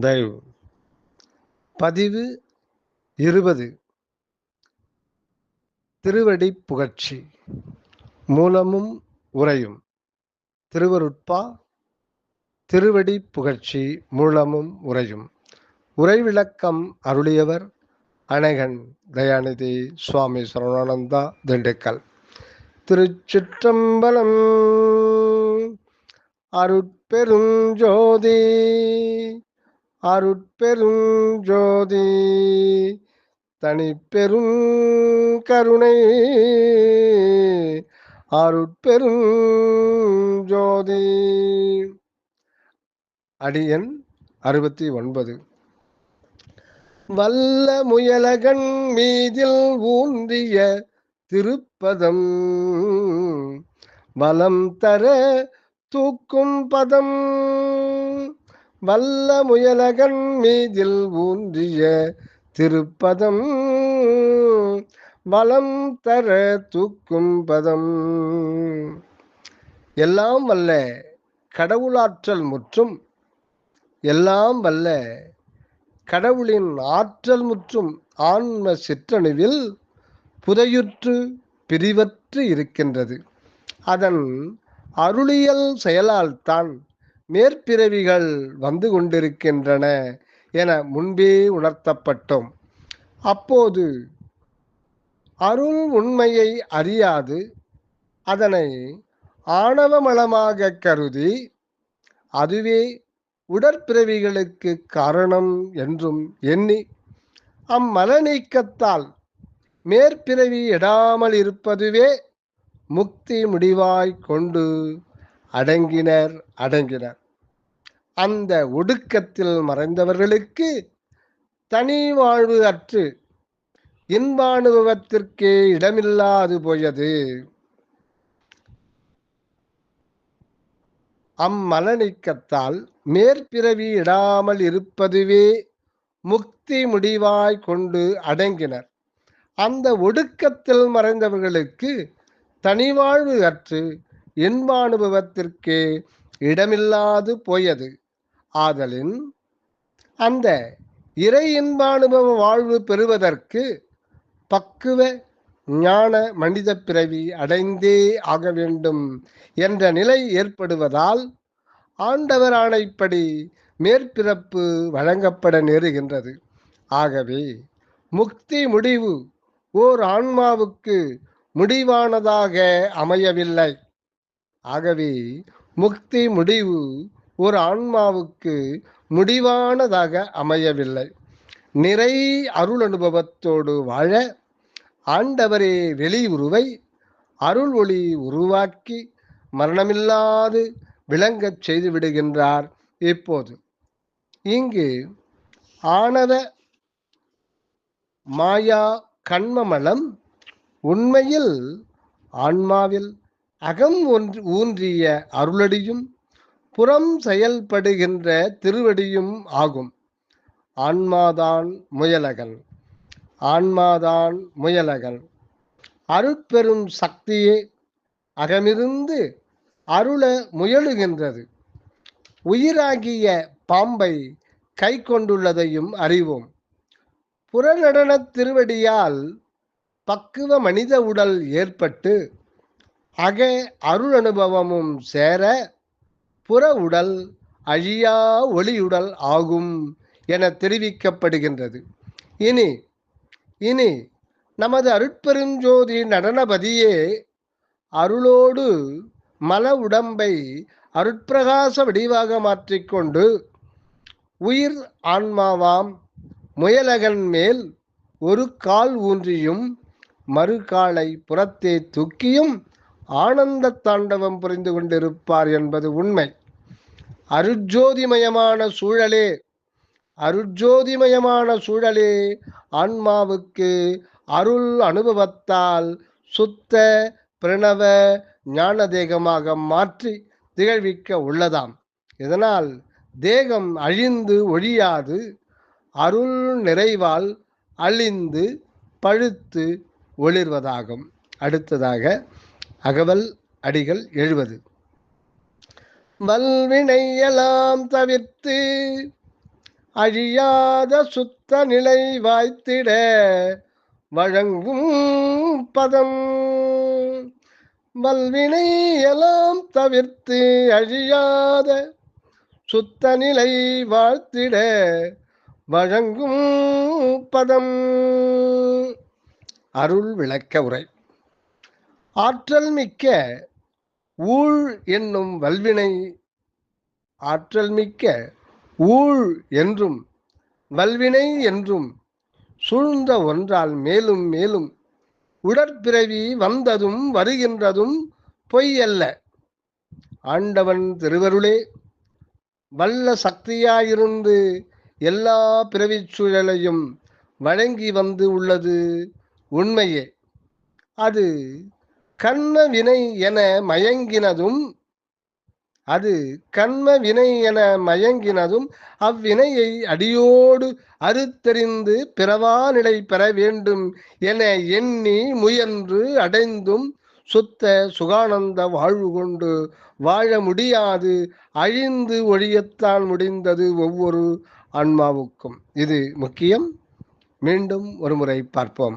தயவு. பதிவு இருபது. திருவடி புகழ்ச்சி. மூலமும் உரையும் திருவருட்பா திருவடி புகழ்ச்சி மூலமும் உரையும் உரை விளக்கம் அருளியவர் அணைகன் தயாநிதி சுவாமி சரவணானந்தா திண்டுக்கல். திருச்சிற்றம்பலம் அருட்பெருஞ்சோதி அருட்பெரும் ஜோதி தனிப்பெரும் கருணை அருட்பெரும் ஜோதி அடியன் அறுபத்தி ஒன்பது வல்ல முயலகன் மீதில் ஊன்றிய திருப்பதம் வலம் தர தூக்கும் பதம். வல்ல முயலகன் மீதில் ஊன்றிய திருப்பதம் வலம் தர தூக்கும் பதம். எல்லாம் வல்ல கடவுளாற்றல் முற்றும். எல்லாம் வல்ல கடவுளின் ஆற்றல் முற்றும். ஆன்ம சிற்றணுவில் புதையுற்று பிரிவற்று இருக்கின்றது. அதன் அருளியல் செயலால்தான் மேற்பிறவிகள் வந்து கொண்டிருக்கின்றன என முன்பே உணர்த்தப்பட்டோம். அப்போது அருள் உண்மையை அறியாது. அதனை ஆணவமளமாக கருதி அதுவே உடற்பிறவிகளுக்கு காரணம் என்றும் எண்ணி அம்மல நீக்கத்தால் மேற்பிறவி எடாமல் இருப்பதுவே முக்தி முடிவாய் கொண்டு அடங்கினர் அடங்கினர். அந்த ஒடுக்கத்தில் மறைந்தவர்களுக்கு தனி வாழ்வு அற்று இன்பானுபவத்திற்கே இடமில்லாது போயது. அம்மல நீக்கத்தால் மேற்பிறவி இடாமல் இருப்பதுவே முக்தி முடிவாய் கொண்டு அடங்கினர். அந்த ஒடுக்கத்தில் மறைந்தவர்களுக்கு தனிவாழ்வு அற்று இன்பானுபவத்திற்கே இடமில்லாது போயது. ஆதலின் அந்த இறை இன்பானுபவ வாழ்வு பெறுவதற்கு பக்குவ ஞான மனித பிறவி அடைந்தே ஆக வேண்டும் என்ற நிலை ஏற்படுவதால் ஆண்டவர் ஆணைப்படி மேற்பிறப்பு வழங்கப்பட நேருகின்றது. ஆகவே முக்தி முடிவு ஓர் ஆன்மாவுக்கு முடிவானதாக அமையவில்லை. ஆகவே முக்தி முடிவு ஒரு ஆன்மாவுக்கு முடிவானதாக அமையவில்லை. நிறை அருள் அனுபவத்தோடு வாழ ஆண்டவரே வெளியுருவை அருள் ஒளி உருவாக்கி மரணமில்லாது விளங்கச் செய்து விடுகின்றார் இப்போது. இங்கு ஆணவ மாயா கண்மமலம் உண்மையில் ஆன்மாவில் அகம் ஒன்று ஊன்றிய அருளடியும் புறம் செயல்படுகின்ற திருவடியும் ஆகும். ஆன்மாதான் முயலகன் ஆன்மாதான் முயலகன் அருட்பெரும் சக்தியே அகமிருந்து அருள முயலுகின்றது. உயிராகிய பாம்பை கை கொண்டுள்ளதையும் அறிவோம். புறநடன திருவடியால் பக்குவ மனித உடல் ஏற்பட்டு அக அருள் அனுபவமும் சேர புற உடல் அழியா ஒளியுடல் ஆகும் என தெரிவிக்கப்படுகின்றது. இனி இனி நமது அருட்பெருஞ்சோதி நடனபதியே அருளோடு மல உடம்பை அருட்பிரகாச வடிவாக மாற்றிக்கொண்டு உயிர் ஆன்மாவாம் முயலகன் மேல் ஒரு கால் ஊன்றியும் மறுகாலை புறத்தே தூக்கியும் ஆனந்த தாண்டவம் புரிந்து கொண்டிருப்பார் என்பது உண்மை. அருஜோதிமயமான சூழலே அருஜோதிமயமான சூழலே ஆன்மாவுக்கு அருள் அனுபவத்தால் சுத்த பிரணவ ஞான தேகமாக மாற்றி திகழ்விக்க உள்ளதாம். இதனால் தேகம் அழிந்து ஒழியாது அருள் நிறைவால் அழிந்து பழுத்து ஒளிர்வதாகும். அடுத்ததாக அகவல் அடிகள் எழுவது வல்வினையெல்லாம் தவிர்த்து அழியாத சுத்த நிலை வாய்த்திட வழங்கும் பதம். வல்வினை எல்லாம் தவிர்த்து அழியாத சுத்த நிலை வாழ்த்திட வழங்கும் பதம். அருள் விளக்க உரை. ஆற்றல் மிக்க ஊழ் என்னும் வல்வினை ஆற்றல் மிக்க ஊழ் என்றும் வல்வினை என்றும் சூழ்ந்த ஒன்றால் மேலும் மேலும் உடற்பிறவி வந்ததும் வருகின்றதும் பொய்யல்ல. ஆண்டவன் திருவருளே வல்ல சக்தியாயிருந்து எல்லா பிறவிச் சூழலையும் வழங்கி வந்து உள்ளது உண்மையே. அது கண்ம வினை என மயங்கினதும் அது கண்ம வினை என மயங்கினதும் அவ்வினையை அடியோடு அறுத்தறிந்து பிறவா நிலை பெற வேண்டும் என எண்ணி முயன்று அடைந்தும் சுத்த சுகானந்த வாழ்வு கொண்டு வாழ முடியாது அழிந்து ஒழியத்தான் முடிந்தது ஒவ்வொரு ஆன்மாவுக்கும். இது முக்கியம். மீண்டும் ஒருமுறை பார்ப்போம்.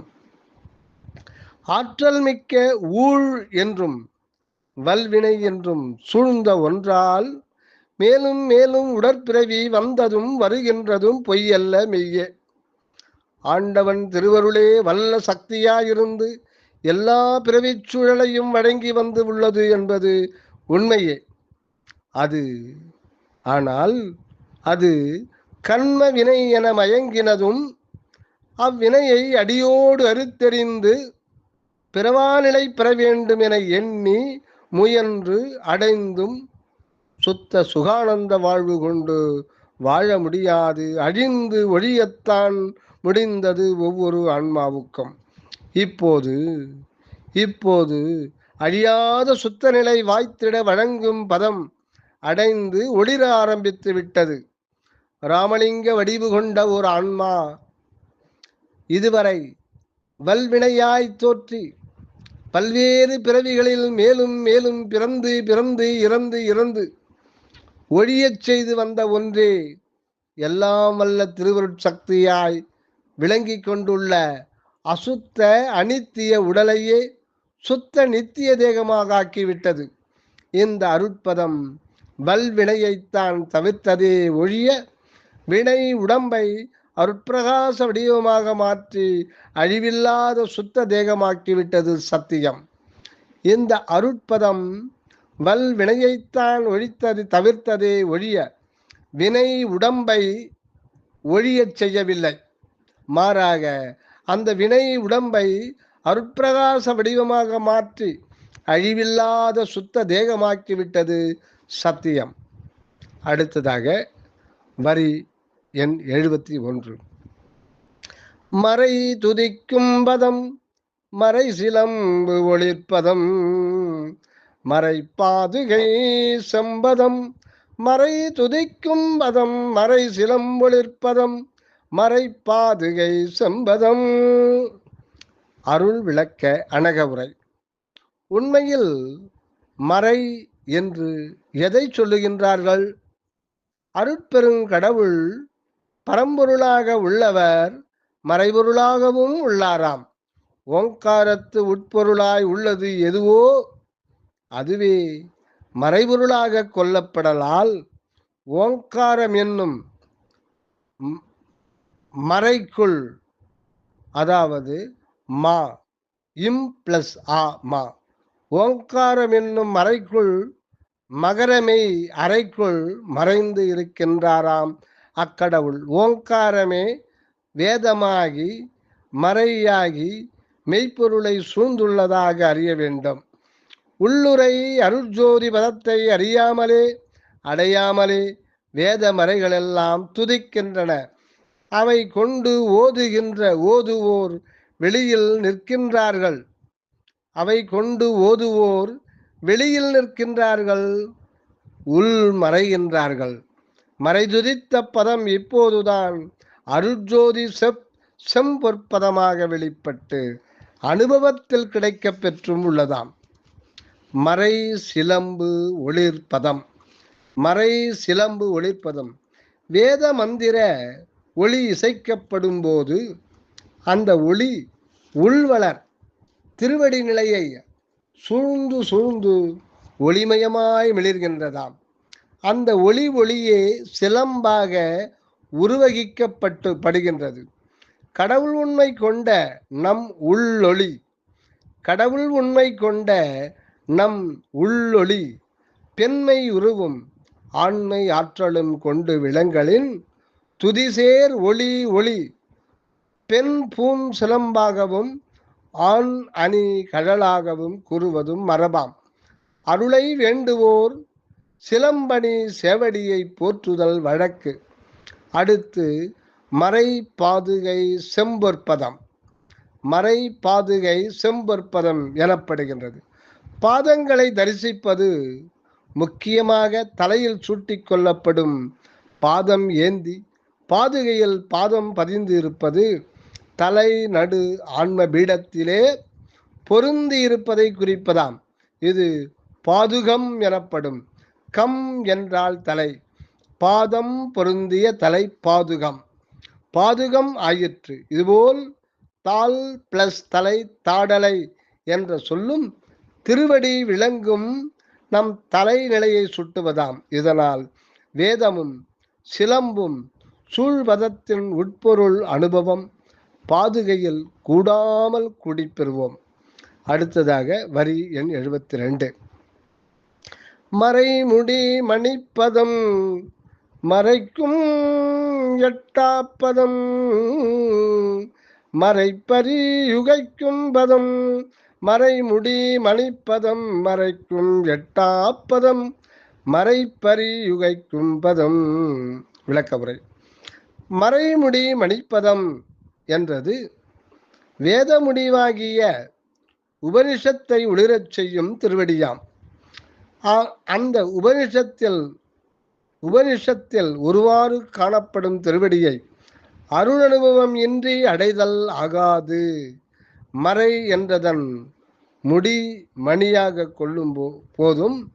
ஆற்றல் மிக்க ஊழ் என்றும் வல்வினை என்றும் சூழ்ந்த ஒன்றால் மேலும் மேலும் உடற்பிறவி வந்ததும் வருகின்றதும் பொய்யல்ல மெய்யே. ஆண்டவன் திருவருளே வல்ல சக்தியாயிருந்து எல்லா பிறவிச் சூழலையும் வழங்கி வந்து உள்ளது என்பது உண்மையே. அது ஆனால் அது கண்ம வினை என மயங்கினதும் அவ்வினையை அடியோடு அறுத்தெறிந்து பிறவாநிலை பெற வேண்டும் என எண்ணி முயன்று அடைந்தும் சுத்த சுகானந்த வாழ்வு கொண்டு வாழ முடியாது. அழிந்து ஒழியத்தான் முடிந்தது ஒவ்வொரு ஆன்மாவுக்கும். இப்போது இப்போது அழியாத சுத்த நிலை வாய்த்திட வழங்கும் பதம் அடைந்து ஒளிர ஆரம்பித்து விட்டது. ராமலிங்க வடிவு கொண்ட ஒரு ஆன்மா இதுவரை வல்வினையாய் தோற்றி பல்வேறு பிறவிகளில் மேலும் மேலும் பிறந்து பிறந்து இறந்து இறந்து ஒழியச் செய்து வந்த ஒன்றே எல்லாம் வல்ல திருவருட்சக்தியாய் விளங்கிக் கொண்டுள்ள அசுத்த அனித்திய உடலையே சுத்த நித்திய தேகமாக ஆக்கிவிட்டது. இந்த அருட்பதம் வல்வினையைத்தான் தவிர்த்ததே ஒழிய வினை உடம்பை அருட்பிரகாச வடிவமாக மாற்றி அழிவில்லாத சுத்த தேகமாக்கிவிட்டது சத்தியம். இந்த அருட்பதம் வல் வினையைத்தான் ஒழித்தது தவிர்த்ததே ஒழிய வினை உடம்பை ஒழியச் செய்யவில்லை. மாறாக அந்த வினை உடம்பை அருட்பிரகாச வடிவமாக மாற்றி அழிவில்லாத சுத்த தேகமாக்கிவிட்டது சத்தியம். அடுத்ததாக வரி எண் எழுபத்தி ஒன்று. மறை துதிக்கும் பதம் மறை சிலம்பு ஒளிர்ப்பதம் மறை பாதுகை செம்பதம் மறை துதிக்கும் பதம் மறை சிலம்பொளிர்ப்பதம் மறை பாதுகை செம்பதம். அருள் விளக்க அணகவுரை உண்மையில் மறை என்று எதை சொல்லுகின்றார்கள்? அருட்பெருங்கடவுள் பரம்பொருளாக உள்ளவர் மறைபொருளாகவும் உள்ளாராம். ஓங்காரத்து உட்பொருளாய் உள்ளது எதுவோ அதுவே மறைபொருளாக கொல்லப்படலால் ஓங்காரம் என்னும் மறைக்குள் அதாவது மா இம் பிளஸ் ஆ மா. ஓங்காரம் என்னும் மறைக்குள் மகரமை அறைக்குள் மறைந்து இருக்கின்றாராம். அக்கடவுள். ஓங்காரமே வேதமாகி மறையாகி மெய்ப்பொருளை சூழ்ந்துள்ளதாக அறிய வேண்டும். உள்ளுரை அருட்ஜோதி பதத்தை அறியாமலே அடையாமலே வேத மறைகளெல்லாம் துதிக்கின்றன. அவை கொண்டு ஓதுகின்ற ஓதுவோர் வெளியில் நிற்கின்றார்கள். அவை கொண்டு ஓதுவோர் வெளியில் நிற்கின்றார்கள் உள் மறைகின்றார்கள். மறைதுதித்த பதம் இப்போதுதான் அருட்ஜோதி செப் செம்பொற்பதமாக வெளிப்பட்டு அனுபவத்தில் கிடைக்கப் பெற்றும் உள்ளதாம். மறை சிலம்பு ஒளிர்பதம் மறை சிலம்பு ஒளிர்பதம் வேத மந்திர ஒளி இசைக்கப்படும் போது அந்த ஒளி உள்வளர் திருவடி நிலையை சூழ்ந்து சூழ்ந்து ஒளிமயமாய் மிளிர்கின்றதாம். அந்த ஒளி ஒளியே சிலம்பாக உருவகிக்கப்பட்டு படுகின்றது கடவுள் உண்மை கொண்ட நம் உள்ளொளி. கடவுள் உண்மை கொண்ட நம் உள்ளொளி. பெண்மை உருவும் ஆண்மை ஆற்றலும் கொண்டு விலங்களின் துதிசேர் ஒளி ஒளி. பெண் பூம் சிலம்பாகவும் ஆண் அணி கழலாகவும் கூறுவதும் மரபாம். அருளை வேண்டுவோர் சிலம்பணி சேவடியை போற்றுதல் வழக்கு. அடுத்து மறை பாதுகை செம்பொற்பதம். மறை பாதுகை செம்பொற்பதம் எனப்படுகின்றது. பாதங்களை தரிசிப்பது முக்கியமாக தலையில் சூட்டி கொள்ளப்படும் பாதம் ஏந்தி பாதுகையில் பாதம் பதிந்து இருப்பது தலை நடு ஆன்ம பீடத்திலே பொருந்தி இருப்பதை குறிப்பதாம். இது பாதுகம் எனப்படும். கம் என்றால் தலை பாதம் பொருந்திய தலை பாதுகம். பாதுகம் ஆயிற்று. இதுபோல் தாள் பிளஸ் தலை தாடலை என்ற சொல்லும் திருவடி விளங்கும் நம் தலைநிலையை சுட்டுவதாம். இதனால் வேதமும் சிலம்பும் சூழ்வதத்தின் உட்பொருள் அனுபவம் பாதுகையில் கூடாமல் குடிப்பெறுவோம். அடுத்ததாக வரி எண் எழுபத்தி ரெண்டு மறைமுடி மணிப்பதம் மறைக்கும் எட்டாப்பதம் மறைப்பரி யுகைக்கும் பதம் மறைமுடி மணிப்பதம் மறைக்கும் எட்டாப்பதம் மறைப்பரி யுகைக்கும் பதம். விளக்கவுரை. மறைமுடி மணிப்பதம் என்றது வேத முடிவாகிய உபனிஷத்தை ஒளிரச் செய்யும் திருவடியாம். அந்த உபனிஷத்தில் உபனிஷத்தில் ஒருவாறு காணப்படும் திருவடியை அருள் அனுபவம் இன்றி அடைதல் ஆகாது. மறை என்றதன் முடி மணியாக கொள்ளும் போதும்.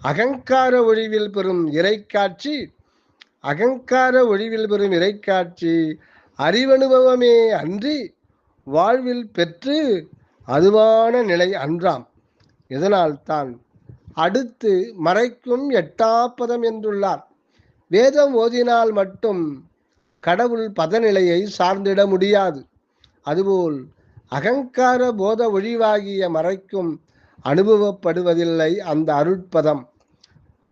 அகங்கார ஒழிவில் பெறும் இறைக்காட்சி அகங்கார ஒழிவில் பெறும் இறைக்காட்சி அறிவனுபவமே அன்றி வாழ்வில் பெற்று அதுவான நிலை அன்றாம். இதனால் தான் அடுத்து மறைக்கும் எட்டாப்பதம் என்றுள்ளார். வேதம் ஓதினால் மட்டும் கடவுள் பதநிலையை சார்ந்திட முடியாது. அதுபோல் அகங்கார போத ஒழிவாகிய மறைக்கும் அனுபவப்படுவதில்லை அந்த அருட்பதம்.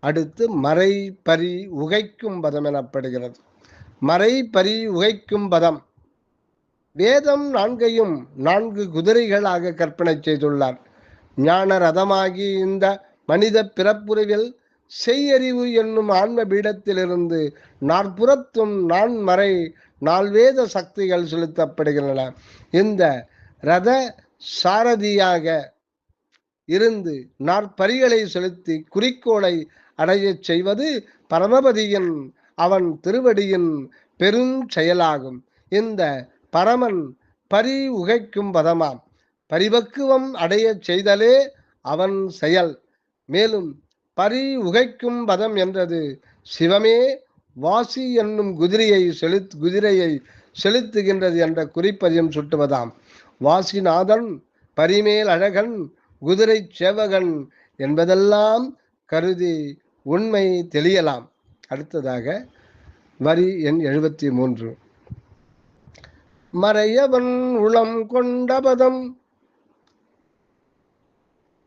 அடுத்து மறை பரி உகைக்கும் பதம் எனப்படுகிறது. மறை பரி உகைக்கும் பதம். வேதம் நான்கையும் நான்கு குதிரைகளாக கற்பனை செய்துள்ளார். ஞான ரதமாகி இந்த மனித பிறப்புருவில் செய்யறிவு என்னும் ஆன்ம பீடத்திலிருந்து நாற்புறத்தும் நான் மறை நால்வேத சக்திகள் செலுத்தப்படுகின்றன. இந்த ரத சாரதியாக இருந்து நாற்பரிகளை செலுத்தி குறிக்கோளை அடையச் செய்வது பரமபதியின் அவன் திருவடியின் பெரும் செயலாகும். இந்த பரமன் பரி உகைக்கும் பதமாம். பரிபக்குவம் அடையச் செய்தலே அவன் செயல். மேலும் பரி உகைக்கும் பதம் என்றது. சிவமே வாசி என்னும் குதிரையை செலுத் குதிரையை செலுத்துகின்றது என்ற குறிப்பதியும் சுட்டுவதாம். வாசிநாதன் பரிமேல் அழகன் குதிரை சேவகன் என்பதெல்லாம் கருதி உண்மை தெளியலாம். அடுத்ததாக வரி எண் எழுபத்தி மூன்று. மறையவன் உளம் கொண்ட பதம்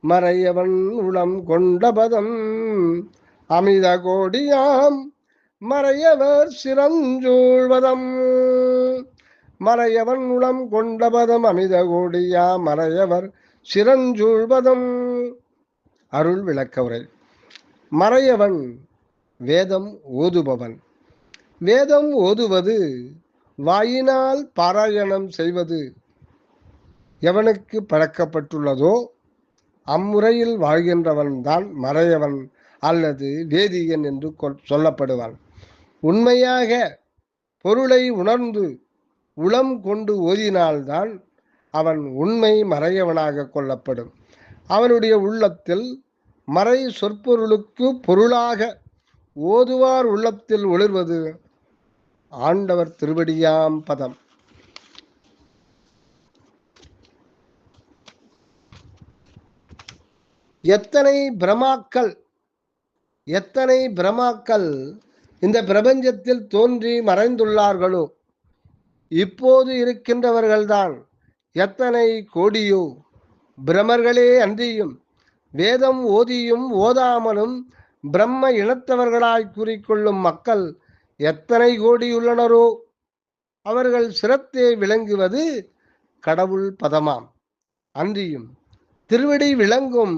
மறையவன் உளம் கொண்ட பதம். அமித கோடியாம் மறையவர் சிறஞ்சூழ்வதம் மறையவன் உளம் கொண்ட பதம் அமித கோடியா மறையவர் சிறஞ்சூழ்வதம் அருள் விளக்கவுரை மறையவன் வேதம் ஓதுபவன். வேதம் ஓதுவது வாயினால் பாராயணம் செய்வது எவனுக்கு பழக்கப்பட்டுள்ளதோ அம்முறையில் வாழ்கின்றவன் தான் மறையவன் அல்லது வேதியன் என்று சொல்லப்படுவான். உண்மையாக பொருளை உணர்ந்து உளம் கொண்டு ஓதினால்தான் அவன் உண்மை மறையவனாக கொள்ளப்படும். அவனுடைய உள்ளத்தில் மறை சொற்பொருளுக்கு பொருளாக ஓதுவார் உள்ளத்தில் ஒளிர்வது ஆண்டவர் திருவடியாம் பதம். எத்தனை பிரமாக்கள் எத்தனை பிரமாக்கள் இந்த பிரபஞ்சத்தில் தோன்றி மறைந்துள்ளார்களோ இப்போது இருக்கின்றவர்கள்தான் எத்தனை கோடியோ. பிரமர்களே அன்றியும் வேதம் ஓதியும் ஓதாமலும் பிரம்ம இனத்தவர்களாய் கூறிக்கொள்ளும் மக்கள் எத்தனை கோடியுள்ளனரோ அவர்கள் சிரத்தே விளங்குவது கடவுள் பதமாம். அன்றியும் திருவடி விளங்கும்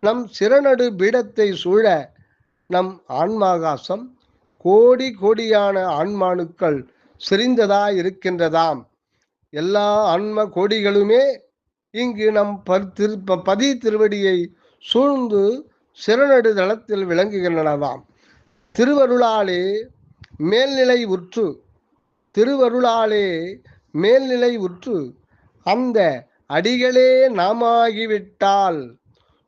நம் சிறநடு பீடத்தை சூழ நம் ஆன்மாகாசம் கோடி கோடியான ஆன்மானுக்கள் செறிந்ததா இருக்கின்றதாம். எல்லா ஆன்ம கோடிகளுமே இங்கு நம் பர் திரு ப- பதி திருவடியை சூழ்ந்து சிறநடு தளத்தில் விளங்குகின்றனவாம். திருவருளாலே மேல்நிலை உற்று திருவருளாலே மேல்நிலை உற்று அந்த அடிகளே நாமாகிவிட்டால்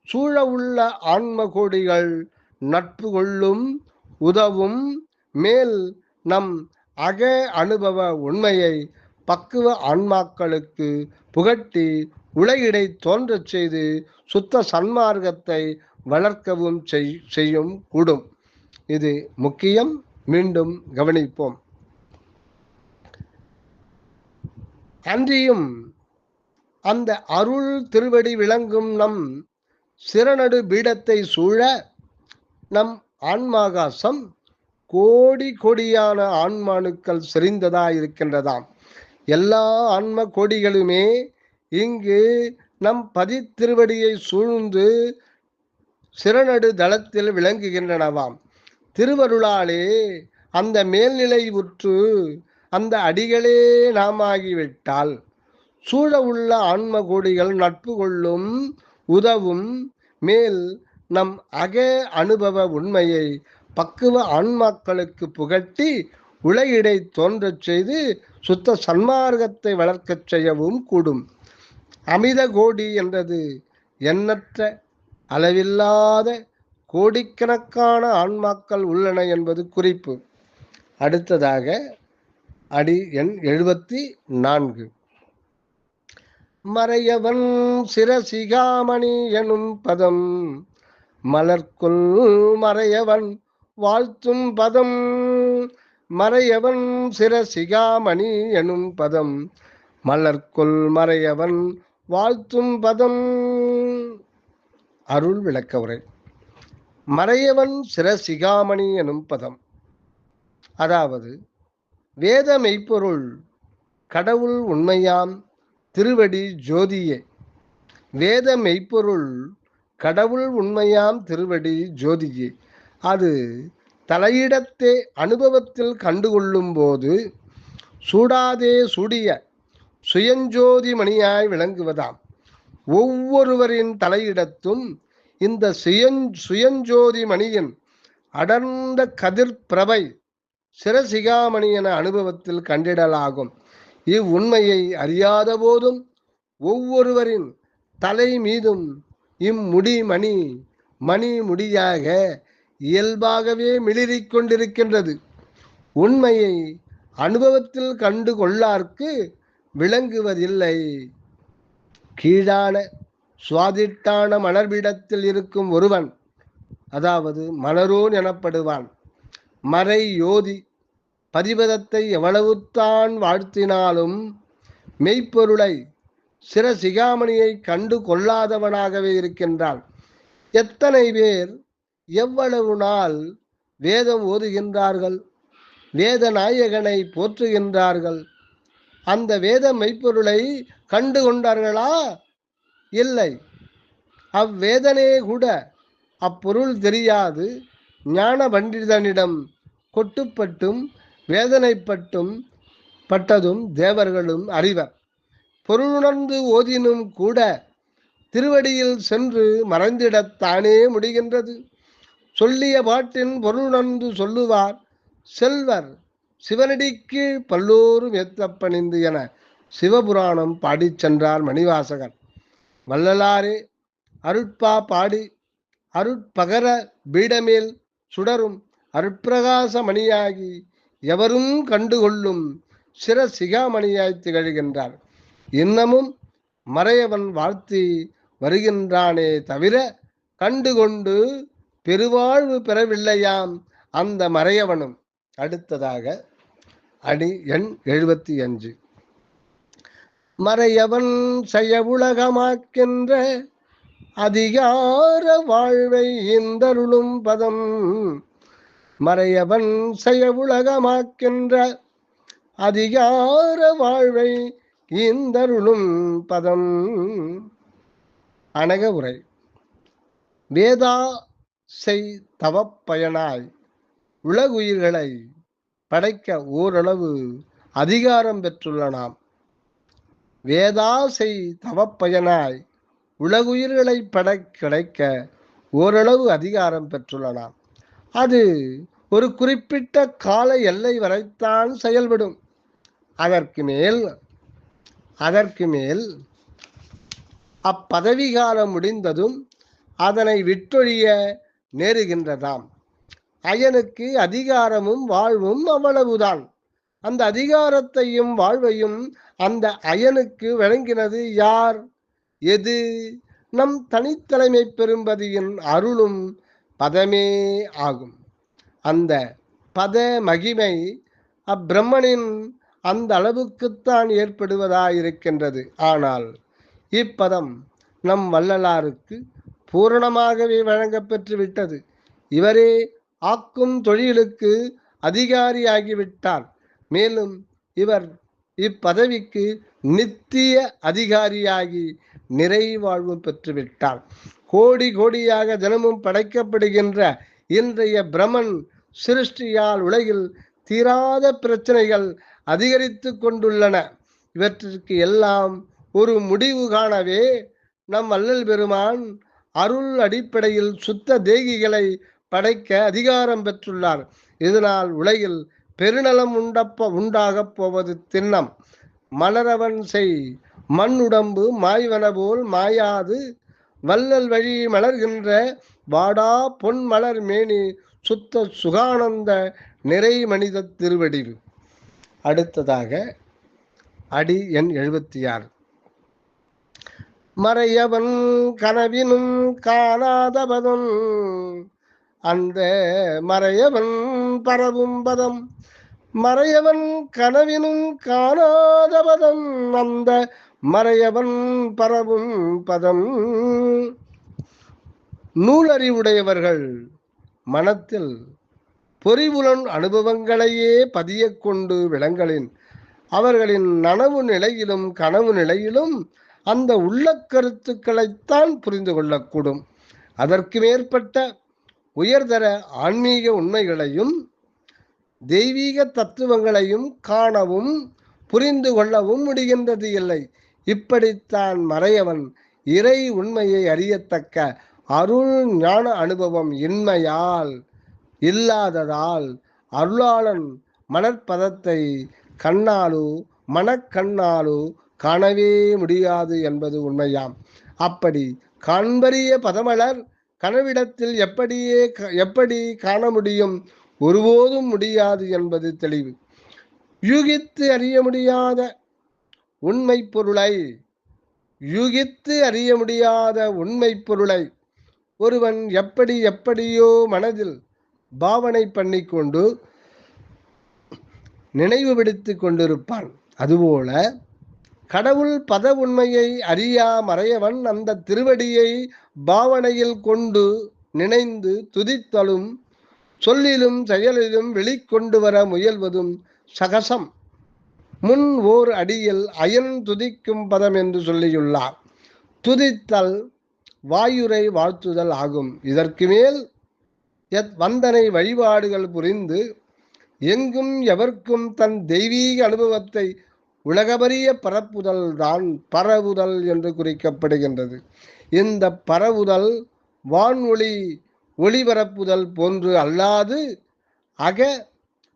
சூழ உள்ள ஆன்ம கோடிகள் நட்பு கொள்ளும் உதவும் மேல் நம் அக அனுபவ உண்மையை பக்குவ ஆன்மாக்களுக்கு புகட்டி உலகிடை தோன்றச் செய்து சுத்த சன்மார்க்கத்தை வளர்க்கவும் செய்- செய்யும் கூடும். இது முக்கியம். மீண்டும் கவனிப்போம். அன்றியும் அந்த அருள் திருவடி விளங்கும் நம் சிறநடு பீடத்தை சூழ நம் ஆன்மாகாசம் கோடி கோடியான ஆன்மானுக்கள் செறிந்ததா இருக்கின்றதாம். எல்லா ஆன்ம கோடிகளுமே இங்கு நம் பதித்திருவடியை சூழ்ந்து சிறநடு தளத்தில் விளங்குகின்றனவாம். திருவருளாலே அந்த மேல்நிலை உற்று அந்த அடிகளே நாமாகிவிட்டால் சூழ உள்ள ஆன்ம கோடிகள் நட்பு கொள்ளும் உதவும் மேல் நம் அக அனுபவ உண்மையை பக்குவ ஆன்மாக்களுக்கு புகட்டி உலகிடை தோன்றச் செய்து சுத்த சன்மார்க்கத்தை வளர்க்கச் செய்யவும் கூடும். அமித கோடி என்றது எண்ணற்ற அளவில்லாத கோடிக்கணக்கான ஆன்மாக்கள் உள்ளன என்பது குறிப்பு. அடுத்ததாக அடி எண் எழுபத்தி நான்கு. மறையவன் சிரசிகாமணி எனும் பதம். மலர்க்குள் மறையவன் வாழ்த்தும் பதம். மறையவன் சிரசிகாமணி எனும் பதம். மலர்க்குள் மறையவன் வாழ்த்தும் பதம். அருள் விளக்க உரை மறையவன் சிரசிகாமணி எனும் பதம். அதாவது வேத மெய்ப்பொருள் கடவுள் உண்மையாம் திருவடி ஜோதியே வேத மெய்ப்பொருள் கடவுள் உண்மையாம் திருவடி ஜோதியே. அது தலையிடத்தே அனுபவத்தில் கண்டுகொள்ளும் போது சூடாதே சூடிய சுயஞ்சோதி மணியாய் விளங்குவதாம். ஒவ்வொருவரின் தலையிடத்தும் இந்த சுயஞ் சுயஞ்சோதி மணியின் அடர்ந்த கதிர் பிரபை சிரசிகாமணி என அனுபவத்தில் கண்டிடலாகும். இவ்வுண்மையை அறியாத போதும் ஒவ்வொருவரின் தலை மீதும் இம்முடி மணி மணி முடியாக இயல்பாகவே மிளிரிக் கொண்டிருக்கின்றது. உண்மையை அனுபவத்தில் கண்டு கொள்ளார்க்கு விளங்குவதில்லை. கீழான சுவாதிட்டான மலர்பிடத்தில் இருக்கும் ஒருவன் அதாவது மலரோன் எனப்படுவான். மறை யோதி பதிபதத்தை எவ்வளவுத்தான் வாழ்த்தினாலும் மெய்ப்பொருளை சிரசிகாமணியை கண்டு கொள்ளாதவனாகவே இருக்கின்றான். எத்தனை பேர் எவ்வளவு நாள் வேதம் ஓதுகின்றார்கள் வேத நாயகனை போற்றுகின்றார்கள் அந்த வேத மெய்ப்பொருளை கண்டு கொண்டார்களா? இல்லை. அவ்வேதனே கூட அப்பொருள் தெரியாது ஞான பண்டிதனிடம் கொட்டுப்பட்டும் வேதனைப்பட்டும் பட்டதும் தேவர்களும் அறிவர். பொருளுணர்ந்து ஓதினும் கூட திருவடியில் சென்று மறைந்திடத்தானே முடிகின்றது. சொல்லிய பாட்டின் பொருளுணர்ந்து சொல்லுவார் செல்வர் சிவனடிக்கு பல்லோரும் ஏத்தப்பணிந்து என சிவபுராணம் பாடிச் சென்றார் மணிவாசகர். வள்ளலாரே அருட்பா பாடி அருட்பகர பீடமேல் சுடரும் அருட்பிரகாச மணியாகி எவரும் கண்டுகொள்ளும் சிற சிகாமணியாய் திகழ்கின்றார். இன்னமும் மறையவன் வாழ்த்தி வருகின்றானே தவிர கண்டுகொண்டு பெருவாழ்வு பெறவில்லையாம் அந்த மறையவனும். அடுத்ததாக அடி எண் எழுபத்தி அஞ்சு மறையவன் செய்ய உலகமாக்கின்ற அதிகார வாழ்வை இந்தருளும் பதம் மறையவன் செய்ய உலகமாக்கின்ற அதிகார வாழ்வை இந்தருளும் பதம். அணக உரை. வேதா செய் தவப்பயனாய் உலகுயிர்களை படைக்க ஓரளவு அதிகாரம் பெற்றுள்ள நாம். வேதாசை தவப்பயனாய் உலகுயிர்களை படை கிடைக்க ஓரளவு அதிகாரம் பெற்றுள்ள நாம். அது ஒரு குறிப்பிட்ட கால எல்லை வரைத்தான் செயல்படும். அதற்கு மேல் அதற்கு மேல் அப்பதவி காலம் முடிந்ததும் அதனை விட்டொழிய நேருகின்றதாம். அயனுக்கு அதிகாரமும் வாழ்வும் அவ்வளவுதான். அந்த அதிகாரத்தையும் வாழ்வையும் அந்த அயனுக்கு வழங்கினது யார்? எது? நம் தனித்தலைமை பெரும்பதியின் அருளும் பதமே ஆகும். அந்த பத மகிமை அப்பிரம்மனின் அந்த அளவுக்குத்தான் ஏற்படுவதாயிருக்கின்றது. ஆனால் இப்பதம் நம் வள்ளலாருக்கு பூரணமாகவே வழங்கப்பெற்று விட்டது. இவரே ஆக்கும் தொழிலுக்கு அதிகாரியாகிவிட்டார். மேலும் இவர் இப்பதவிக்கு நித்திய அதிகாரியாகி நிறைவாழ்வு பெற்றுவிட்டார். கோடி கோடியாக தினமும் படைக்கப்படுகின்ற இன்றைய பிரமன் சிருஷ்டியால் உலகில் தீராத பிரச்சனைகள் அதிகரித்து கொண்டுள்ளன. இவற்றிற்கு எல்லாம் ஒரு முடிவு காணவே நம் அல்லல் பெருமான் அருள் அடிப்படையில் சுத்த தேகிகளை படைக்க அதிகாரம் பெற்றுள்ளார். இதனால் உலகில் பெருநலம் உண்டப்ப உண்டாகப் போவது திண்ணம். மலரவன் செய் மண் உடம்பு மாய்வன போல் மாயாது வள்ளல் வழி மலர்கின்ற வாடா பொன் மலர் மேனி சுத்த சுகானந்த நிறை மனித திருவடிவு. அடுத்ததாக அடி எண் எழுபத்தி ஆறு மறையவன் கனவினும் காணாதபதம் அந்த மறையவன் பரவும் பதம். மறையவன் கனவினும் காணாதபதம் அந்த மறையவன் பரவும் பதம். நூலறிவுடையவர்கள் மனத்தில் பொறிவுலன் அனுபவங்களையே பதியக்கொண்டு விளங்கலின். அவர்களின் நனவு நிலையிலும் கனவு நிலையிலும் அந்த உள்ள கருத்துக்களைத்தான் புரிந்து கொள்ளக்கூடும். அதற்கு மேற்பட்ட உயர்தர ஆன்மீக உண்மைகளையும் தெய்வீக தத்துவங்களையும் காணவும் புரிந்து கொள்ளவும் முடிகின்றது இல்லை. இப்படித்தான் மறையவன் இறை உண்மையை அறியத்தக்க அருள் ஞான அனுபவம் இன்மையால் இல்லாததால் அருளாளன் மணற்பதத்தை கண்ணாலோ மனக்கண்ணாலோ காணவே முடியாது என்பது உண்மையாம். அப்படி காண்பரிய பதமலர் கனவிடத்தில் எப்படியே க- எப்படி காண முடியும்? ஒருபோதும் முடியாது என்பது தெளிவு. யூகித்து அறிய முடியாத உண்மை பொருளை யூகித்து அறிய முடியாத உண்மை பொருளை ஒருவன் எப்படி எப்படியோ மனதில் பாவனை பண்ணிக்கொண்டு நினைவு பிடித்து கொண்டிருப்பான். அதுபோல கடவுள் பத உண்மையை அறியா மறையவன் அந்த திருவடியை பாவனையில் கொண்டு நினைந்து துதித்தலும் சொல்லிலும் செயலிலும் வெளிக்கொண்டு வர முயல்வதும் சகசம். முன் ஓர் அடியில் அயன் துதிக்கும் பதம் என்று சொல்லியுள்ளார். துதித்தல் வாயுரை வாழ்த்துதல் ஆகும். இதற்கு மேல் எத் வந்தனை வழிபாடுகள் புரிந்து எங்கும் எவர்க்கும் தன் தெய்வீக அனுபவத்தை உலகபரிய பரப்புதல் தான் பரவுதல் என்று குறிக்கப்படுகின்றது. இந்த பரவுதல் வான்ஒளி ஒளிபரப்புதல் போன்று அல்லாது அக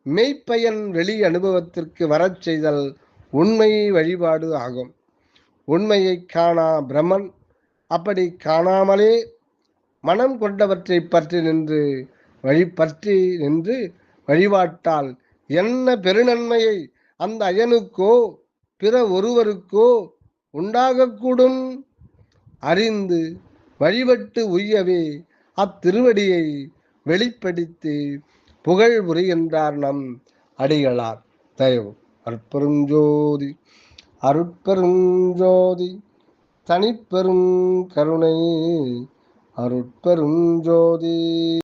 மெய்ப்பயன் வெளி அனுபவத்திற்கு வரச் செய்தல் உண்மை வழிபாடு ஆகும். உண்மையை காணா பிரமன் அப்படி காணாமலே மனம் கொண்டவற்றை பற்றி நின்று வழி பற்றி நின்று வழிபாட்டால் என்ன பெருநன்மையை அந்த அயனுக்கோ பிற ஒருவருக்கோ உண்டாகக்கூடும்? அறிந்து வழிபட்டு உய்யவே அத்திருவடியை வெளிப்படுத்தி புகழ் புரிகின்றார் நம் அடிகளார். தயவு. அற்பெருஞ்சோதி அருட்பெருஞ்சோதி. தனிப்பெரும் கருணை அருட்பெருஞ்சோதி.